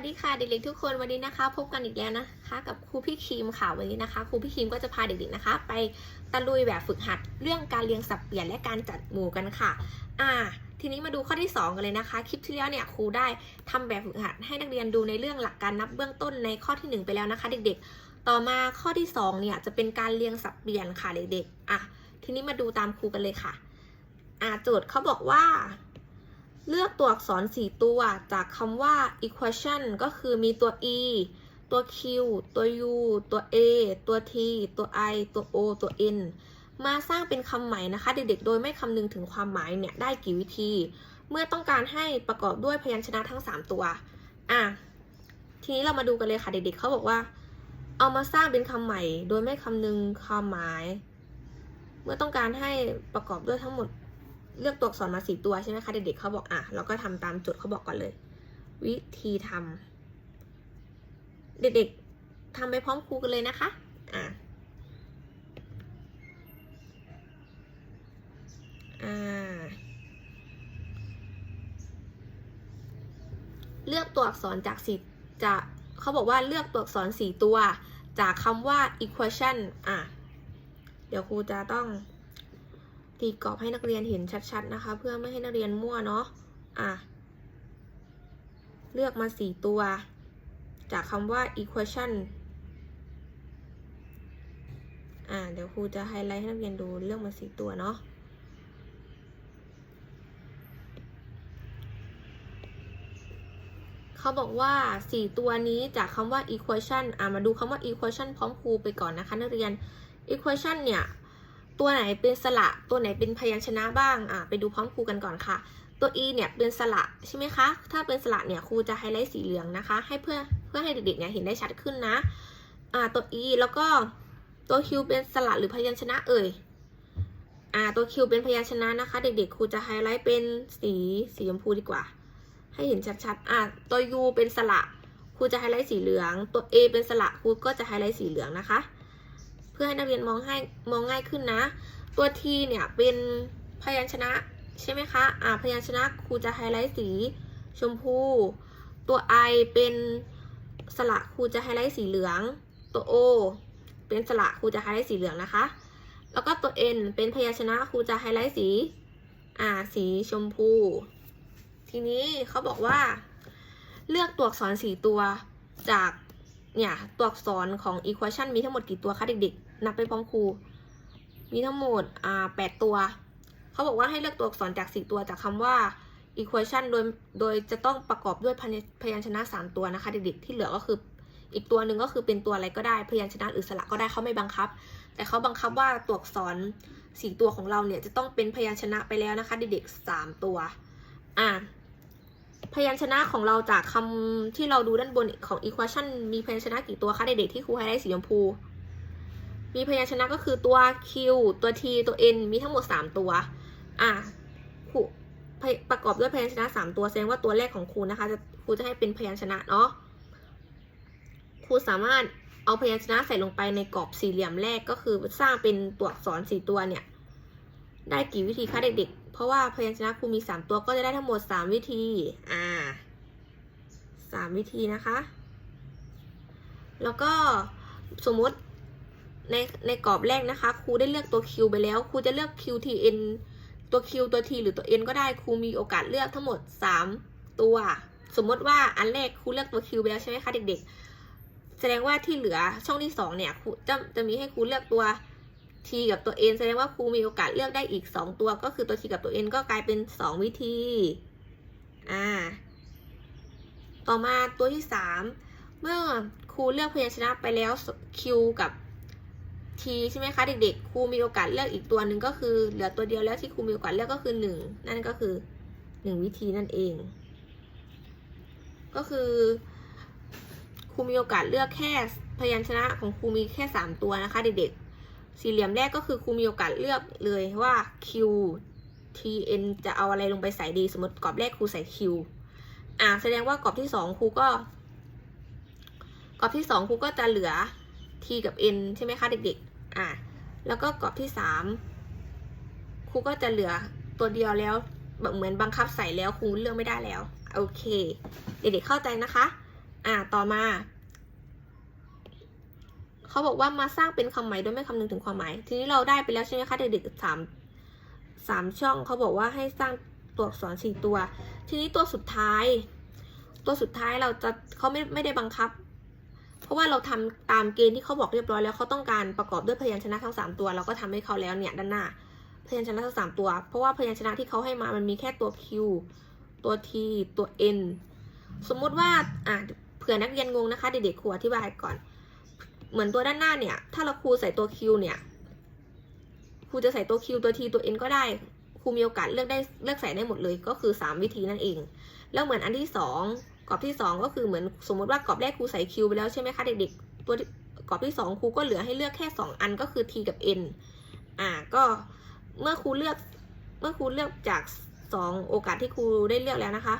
วัสดีค่ะเด็กๆทุกคนวันนี้นะคะ พบกันอีกแล้วนะคะ กับครูพี่ครีมค่ะวันนี้นะคะครูพี่ครีมก็จะพาเด็กๆนะคะ ไปตะลุยแบบฝึกหัดเรื่องการเรียงสับเปลี่ยนและการจัดหมู่กันค่ะ อ่า ทีนี้มาดูข้อที่ 2 กันเลยนะคะ คลิปที่แล้วเนี่ยครูได้ทำแบบฝึกหัดให้นักเรียนดูในเรื่องหลักการนับเบื้องต้นในข้อที่ 1 ไปแล้วนะคะ เด็กๆ ต่อมาข้อที่ 2 เนี่ยจะเป็นการเรียงสับเปลี่ยนค่ะเด็กๆอะทีนี้มาดูตามครูกันเลยค่ะ อ่าโจทย์เขาบอกว่า เลือกตัวอักษร 4 ตัวจากคำว่า equation ก็คือมีตัว e ตัว q ตัว u ตัว a ตัว t ตัว i ตัว o ตัว n มาสร้างเป็นคำใหม่นะคะ เด็กๆ โดยไม่คำนึงถึงความหมายเนี่ยได้กี่วิธี เมื่อต้องการให้ประกอบด้วยพยัญชนะทั้ง 3 ตัว อะ ทีนี้เรามาดูกันเลยค่ะเด็กๆเขาบอกว่า เอามาสร้างเป็นคำใหม่ โดยไม่คำนึงความหมาย เมื่อต้องการให้ประกอบด้วยทั้งหมด เลือกตัวอักษรมาสี่ตัวใช่ไหมคะเด็กๆเขาบอกอะเราก็ทำตามจทย์เขาบอกก่อนเลย วิธีทำเด็กๆทำไปพร้อมครูกันเลยนะคะอะอ่าเลือกตัวอักษรจากสี่จากเขาบอกว่าเลือกตัวอักษรสี่ตัว จากคำว่า equation อะ เดี๋ยวครูจะต้อง ตีกรอบให้นักเรียนเห็นชัดๆนะคะ เพื่อไม่ให้นักเรียนมั่วเนาะอะเลือกมาสี่ตัว จากคำว่า equation อ่าเดี๋ยวครูจะไฮไลท์ให้นักเรียนดูเลือกมาสี่ตัวเนาะเขาบอกว่า 4 ตัวนี้จากคำว่า equation อ่ามาดูคำว่า equation พร้อมครูไปก่อนนะคะ นักเรียน equation เนี่ย ตัวไหนเป็นสระ ตัวไหนเป็นพยัญชนะบ้าง อ่าไปดูพร้อมครูกันก่อนค่ะ ตัว e เนี่ยเป็นสระใช่ไหมคะ ถ้าเป็นสระเนี่ยครูจะไฮไลท์สีเหลืองนะคะ ให้เพื่อเพื่อให้เด็กๆเนี่ยเห็นได้ชัดขึ้นนะ อ่าตัว e แล้วก็ตัว q เป็นสระหรือพยัญชนะเอ่ย อ่าตัว q เป็นพยัญชนะนะคะ เด็กๆครูจะไฮไลท์เป็นสีสีชมพูดีกว่า ให้เห็นชัดๆ อ่าตัว u เป็นสระครูจะไฮไลท์สีเหลือง ตัว a เป็นสระครูก็จะไฮไลท์สีเหลืองนะคะ พื่อให้นักเรียนมองให้มองง่ายขึ้นนะ ตัว t เนี่ยเป็นพยัญชนะใช่ไหมคะ อ่าพยัญชนะครูจะไฮไลท์สีชมพู ตัว i เป็นสระครูจะไฮไลท์สีเหลือง ตัว o เป็นสระครูจะไฮไลท์สีเหลืองนะคะ แล้วก็ตัว n เป็นพยัญชนะครูจะไฮไลท์สี อ่า สีชมพู ทีนี้เขาบอกว่า เลือกตัวอักษรสี่ตัวจากเนี่ย ตัวอักษรของ equation มีทั้งหมดกี่ตัวคะเด็กๆ นับไปพร้อมครู มีทั้งหมดอ่าแปดตัว เขาบอกว่าให้เลือกตัวอักษรจากสี่ตัวจากคำว่า equation โดย โดยจะต้องประกอบด้วยพยัญชนะสามตัวนะคะเด็กๆที่เหลือก็คืออีกตัวหนึ่งก็คือเป็นตัวอะไรก็ได้พยัญชนะหรือสระก็ได้เขาไม่บังคับ แต่เขาบังคับว่าตัวอักษรสี่ตัวของเราเนี่ยจะต้องเป็นพยัญชนะไปแล้วนะคะเด็กๆสามตัว อ่าพยัญชนะของเราจากคำที่เราดูด้านบนของ equation มีพยัญชนะกี่ตัวคะเด็กๆที่ครูไฮไลท์สีชมพู มีพยัญชนะก็คือตัว q ตัว t ตัว n มีทั้งหมด 3 ตัว อะครูประกอบด้วยพยัญชนะ 3 ตัวแสดงว่าตัวแรกของครูนะคะจะครูจะให้เป็นพยัญชนะเนาะ ครูสามารถเอาพยัญชนะใส่ลงไปในกรอบสี่เหลี่ยมแรกก็คือสร้างเป็นตัวอักษรสี่ตัวเนี่ย ได้กี่วิธีคะเด็กๆ เพราะว่าพยัญชนะครูมี 3 ตัวก็จะได้ทั้งหมด 3 วิธี อ่า3วิธีนะคะ แล้วก็สมมติ ในในกรอบแรกนะคะครูได้เลือกตัว Q ไปแล้วครูจะเลือก Q T N ตัว Q ตัว T หรือตัว N ก็ได้ครูมีโอกาสเลือกทั้งหมด 3 ตัว สมมติว่าอันแรกครูเลือกตัว Q ไปแล้วใช่ไหมคะเด็กๆ แสดงว่าที่เหลือช่องที่ 2 เนี่ยครูจะจะมีให้ครูเลือกตัว T กับตัว N แสดงว่าครูมีโอกาสเลือกได้อีก 2 ตัว ก็คือตัว T กับตัว N ก็กลายเป็น 2 วิธี อ่า ต่อมาตัวที่ 3 เมื่อครูเลือกพยัญชนะไปแล้ว Q กับ T ใช่ไหมคะเด็กๆครูมีโอกาสเลือกอีกตัวหนึ่งก็คือเหลือตัวเดียวแล้วที่ครูมีโอกาสเลือกก็คือ 1 นั่นก็คือ 1 วิธีนั่นเอง ก็คือครูมีโอกาสเลือกแค่พยัญชนะของครูมีแค่ 3 ตัวนะคะเด็กๆสี่เหลี่ยมแรกก็คือครูมีโอกาสเลือกเลยว่า Q T N จะเอาอะไรลงไปใส่ดี สมมติกรอบแรกครูใส่ Q อ่าแสดงว่ากรอบที่สองครูก็กรอบที่สองครูก็จะเหลือ T กับ N ใช่ไหมคะเด็กๆ อ่าแล้วก็กรอบที่สามครูก็จะเหลือตัวเดียวแล้วแบบเหมือนบังคับใส่แล้วครูเลือกไม่ได้แล้ว โอเค เด็กๆเข้าใจนะคะ อ่าต่อมา เขาบอกว่ามาสร้างเป็นคำหม่โดยไม่คำนึงถึงความหมาย ทีนี้เราได้ไปแล้วใช่ไหมคะเด็กๆสามสามช่องเขาบอกว่าให้สร้างตัวอักษรสี่ตัว ทีนี้ตัวสุดท้าย ตัวสุดท้ายเราจะเขาไม่ไม่ได้บังคับ เพราะว่าเราทำตามเกณฑ์ที่เขาบอกเรียบร้อยแล้วเขาต้องการประกอบด้วยพยัญชนะทั้งสามตัว เราก็ทำให้เขาแล้วเนี่ยด้านหน้าพยัญชนะทั้งสามตัว เพราะว่าพยัญชนะที่เขาให้มามันมีแค่ตัว Q ตัว T ตัว N สมมุติว่าอะเผื่อนักเรียนงงนะคะ เด็กๆครูอธิบายก่อน เหมือนตัวด้านหน้าเนี่ย ถ้าเราครูใส่ตัว Q เนี่ยครูจะใส่ตัว Q ตัว T ตัว N ก็ได้ครูมีโอกาสเลือกได้เลือกใส่ได้หมดเลยก็คือ 3 วิธีนั่นเอง แล้วเหมือนอันที่สอง กรอบที่สองก็คือเหมือนสมมติว่ากรอบแรกครูใส่ Q ไปแล้วใช่ไหมคะเด็กๆตัวกรอบที่สองครูก็เหลือให้เลือกแค่ 2 อันก็คือ T กับ N อ่าก็เมื่อครูเลือกเมื่อครูเลือกจาก 2 โอกาสที่ครูได้เลือกแล้วนะคะ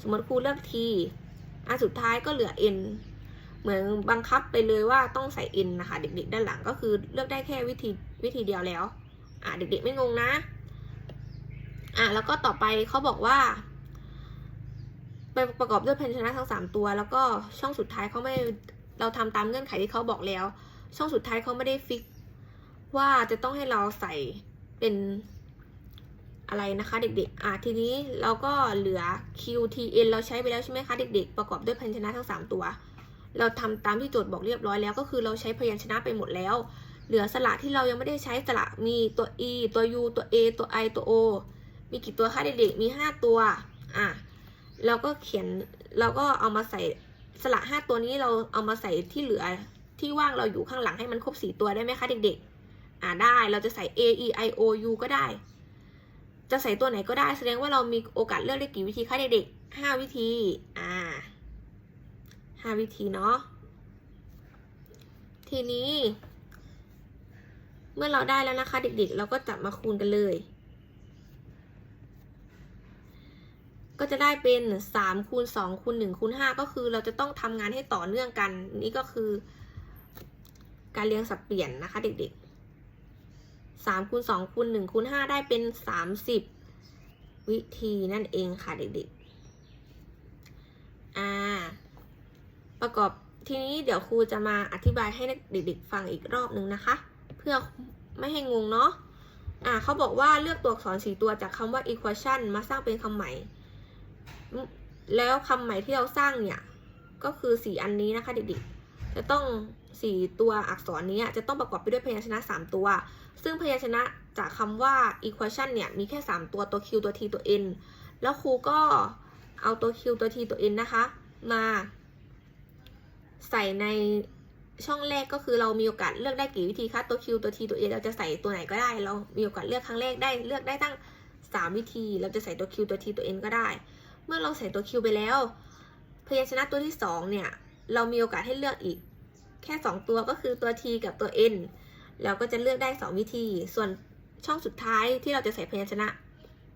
สมมติครูเลือก T อันสุดท้ายก็เหลือ N เหมือนบังคับไปเลยว่าต้องใส่ N นะคะเด็กๆด้านหลังก็คือเลือกได้แค่วิธีวิธีเดียวแล้วอ่าเด็กๆไม่งงนะอ่าแล้วก็ต่อไปเขาบอกว่า ปประกอบด้วยพยัญชนะทั้งสามตัว แล้วก็ช่องสุดท้ายเขาไม่เราทำตามเงื่อนไขที่เขาบอกแล้ว ช่องสุดท้ายเขาไม่ได้ฟิก ว่าจะต้องให้เราใส่เป็นอะไรนะคะเด็กๆ อะทีนี้เราก็เหลือ Q T N เราใช้ไปแล้วใช่ไหมคะเด็กๆ ประกอบด้วยพยัญชนะทั้งสามตัว เราทำตามที่โจทย์บอกเรียบร้อยแล้วก็คือเราใช้พยัญชนะไปหมดแล้ว เหลือสระที่เรายังไม่ได้ใช้สระมีตัว E ตัว U ตัว A ตัว I ตัว O มีกี่ตัวคะเด็กๆ มีห้าตัว อะ เราก็เขียนเราก็เอามาใส่สระห้าตัวนี้เราเอามาใส่ที่เหลือที่ว่างเราอยู่ข้างหลังให้มันครบสี่ตัวได้ไหมคะเด็กๆ อ่าได้เราจะใส่ A E I O U ก็ได้ จะใส่ตัวไหนก็ได้แสดงว่าเรามีโอกาสเลือกได้กี่วิธีคะเด็กๆห้าวิธีอ่าห้าวิธีเนาะทีนี้ เมื่อเราได้แล้วนะคะ เด็กๆ เราก็จับมาคูณกันเลย ก็จะได้เป็น3คูณ2คูณ1คูณ5ก็คือเราจะต้องทำงานให้ต่อเนื่องกัน นี่ก็คือ การเรียงสับเปลี่ยนนะคะเด็กๆ3คูณ2คูณ1คูณ5ได้เป็น 30 วิธีนั่นเองค่ะเด็กๆอ่าประกอบทีนี้เดี๋ยวครูจะมาอธิบายให้เด็กๆฟังอีกรอบนึงนะคะ เพื่อไม่ให้งงเนาะอ่าเขาบอกว่าเลือกตัวอักษรสี่ตัวจากคำว่า equation มาสร้างเป็นคำใหม่ แล้วคำใหม่ที่เราสร้างเนี่ย ก็คือสีอันนี้นะคะเด็กๆ จะต้องสี่ตัวอักษรนี้จะต้องประกอบไปด้วยพยัญชนะสามตัว ซึ่งพยัญชนะจากคำว่า equation เนี่ย มีแค่สามตัวตัว q ตัว t ตัว n แล้วครูก็เอาตัว q ตัว t ตัว n นะคะ มาใส่ในช่องแรกก็คือเรามีโอกาสเลือกได้กี่วิธีคะตัว Q ตัว T ตัว A เราจะใส่ตัวไหนก็ได้ เรามีโอกาสเลือกครั้งแรกได้เลือกได้ตั้ง 3 วิธี เราจะใส่ตัว Q ตัว T ตัว N ก็ได้ เมื่อเราใส่ตัว Q ไปแล้ว พยัญชนะตัวที่ 2 เนี่ย เรามีโอกาสให้เลือกอีก แค่ 2 ตัวก็คือตัว T กับตัว N เราก็จะเลือกได้ 2 วิธี ส่วนช่องสุดท้ายที่เราจะใส่พยัญชนะ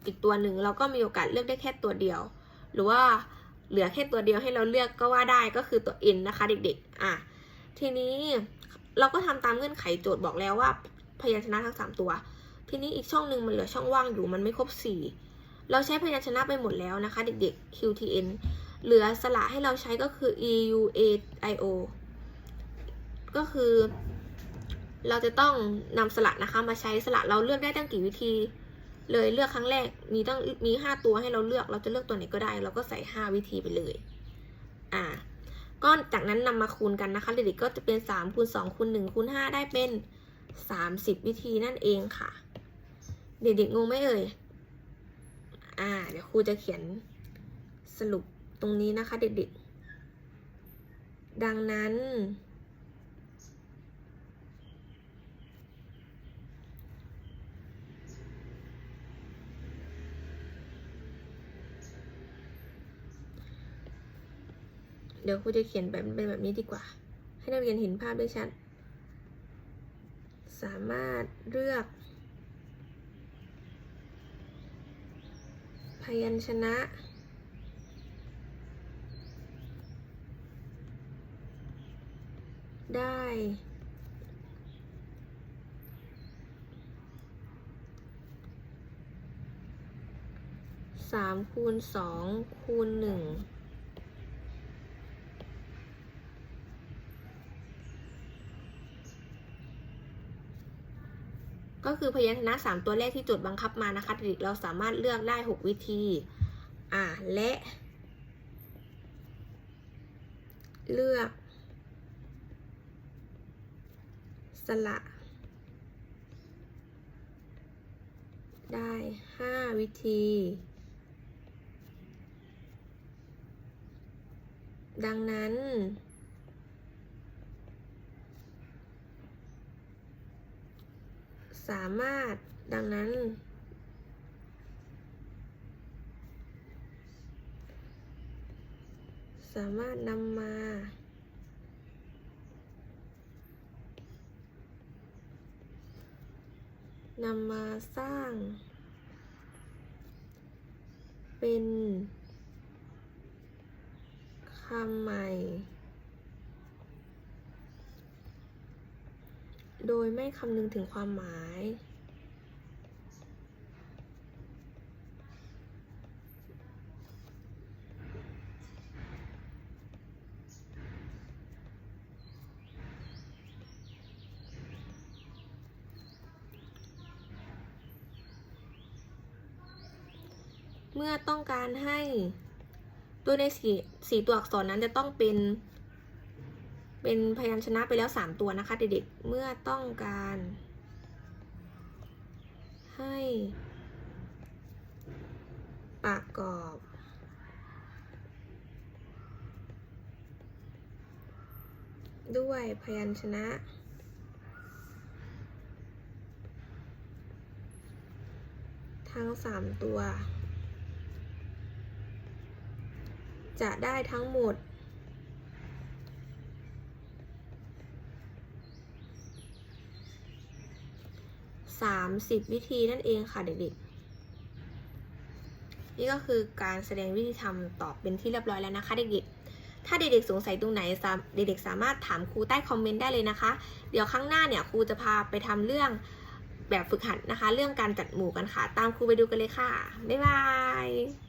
อีกตัวหนึ่งเราก็มีโอกาสเลือกได้แค่ตัวเดียว หรือว่าเหลือแค่ตัวเดียวให้เราเลือกก็ว่าได้ก็คือตัว N นะคะเด็กๆ อะ ทีนี้เราก็ทำตามเงื่อนไขโจทย์บอกแล้วว่าพยัญชนะทั้ง 3 ตัว ทีนี้อีกช่องหนึ่งมันเหลือช่องว่างอยู่มันไม่ครบ 4 เราใช้พยัญชนะไปหมดแล้วนะคะ เด็กๆ QTN เหลือสระให้เราใช้ก็คือ E U A I O ก็คือเราจะต้องนำสระนะคะมาใช้สระเราเลือกได้ตั้งกี่วิธี เลยเลือกครั้งแรกมีตั้งมี 5 ตัวให้เราเลือกเราจะเลือกตัวไหนก็ได้ เราก็ใส่ 5 วิธีไปเลยอ่าก็จากนั้นนำมาคูณกันนะคะเด็กๆก็จะเป็น3คูณ2คูณ1คูณ5ได้เป็น 30 วิธีนั่นเองค่ะ เด็กๆงงไหมเอ่ย อ่า เดี๋ยวครูจะเขียนสรุปตรงนี้นะคะ เด็กๆ ดังนั้น เดี๋ยวครูจะเขียนแบบเป็นแบบนี้ดีกว่า ให้นักเรียนเห็นภาพได้ชัด สามารถเลือก พยัญชนะ ได้ สามคูณสองคูณหนึ่ง คือพยัญชนะ 3 ตัวแรกที่โจทย์บังคับมานะคะเด็กเราสามารถเลือกได้ 6 วิธี อ่า และ เลือก สละ ได้ 5 วิธี ดังนั้น สามารถดังนั้น สามารถนำมานำมาสร้าง เป็นคำใหม่ โดยไม่คำนึงถึงความหมาย เมื่อต้องการให้ตัวในสีสีตัวอักษรนั้นจะต้องเป็น เป็นพยัญชนะไปแล้ว 3 ตัวนะคะ เด็กๆ เมื่อต้องการ ให้ ประกอบ ด้วยพยัญชนะ ทั้ง 3 ตัว จะได้ทั้งหมด 30 วิธีนั่นเองค่ะเด็กๆ นี่ก็คือการแสดงวิธีทำตอบเป็นที่เรียบร้อยแล้วนะคะเด็กๆ ถ้าเด็กๆสงสัยตรงไหนเด็กๆสามารถถามครูใต้คอมเมนต์ได้เลยนะคะ เดี๋ยวครั้งหน้าเนี่ยครูจะพาไปทำเรื่องแบบฝึกหัดนะคะ เรื่องการจัดหมู่กันค่ะ ตามครูไปดูกันเลยค่ะ บ๊ายบาย